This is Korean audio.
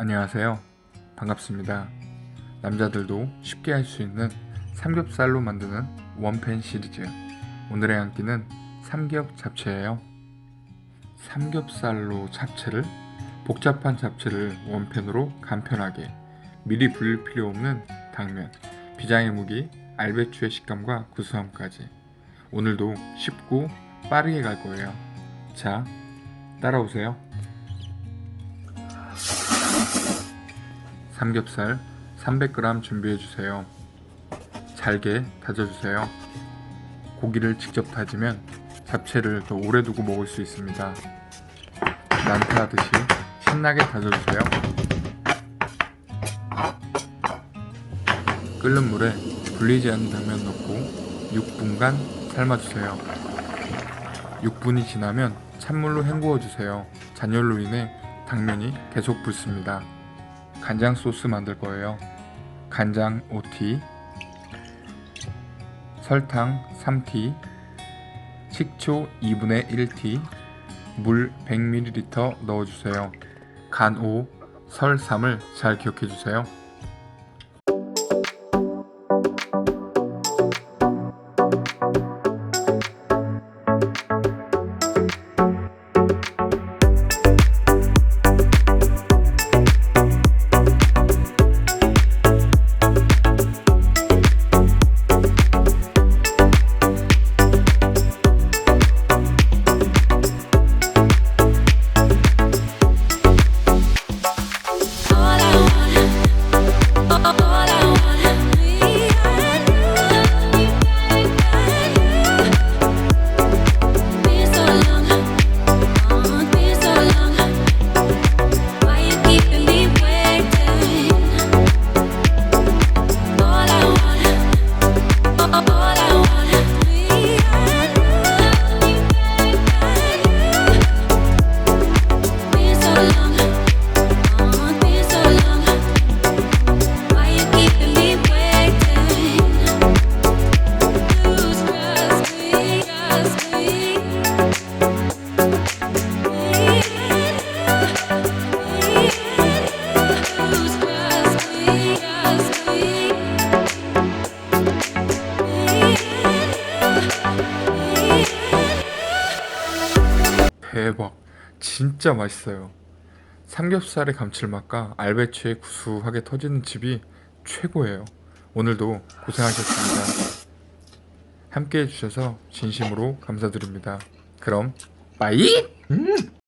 안녕하세요. 반갑습니다. 남자들도 쉽게 할 수 있는 삼겹살로 만드는 원팬 시리즈. 오늘의 한 끼는 삼겹 잡채예요. 삼겹살로 잡채를 복잡한 잡채를 원팬으로 간편하게 미리 불릴 필요 없는 당면, 비장의 무기, 알배추의 식감과 구수함까지 오늘도 쉽고 빠르게 갈 거예요. 자, 따라오세요. 삼겹살 300g 준비해 주세요. 잘게 다져주세요. 고기를 직접 다지면 잡채를 더 오래 두고 먹을 수 있습니다. 난타하듯이 신나게 다져주세요. 끓는 물에 불리지 않은 당면 넣고 6분간 삶아주세요. 6분이 지나면 찬물로 헹구어 주세요. 잔열로 인해 당면이 계속 붓습니다. 간장 소스 만들 거예요. 간장 5티, 설탕 3티, 식초 2분의 1티, 물 100ml 넣어주세요. 간 5, 설 3을 잘 기억해 주세요. 대박. 진짜 맛있어요. 삼겹살의 감칠맛과 알배추의 구수하게 터지는 칩이 최고예요. 오늘도 고생하셨습니다. 함께 해주셔서 진심으로 감사드립니다. 그럼, 빠이!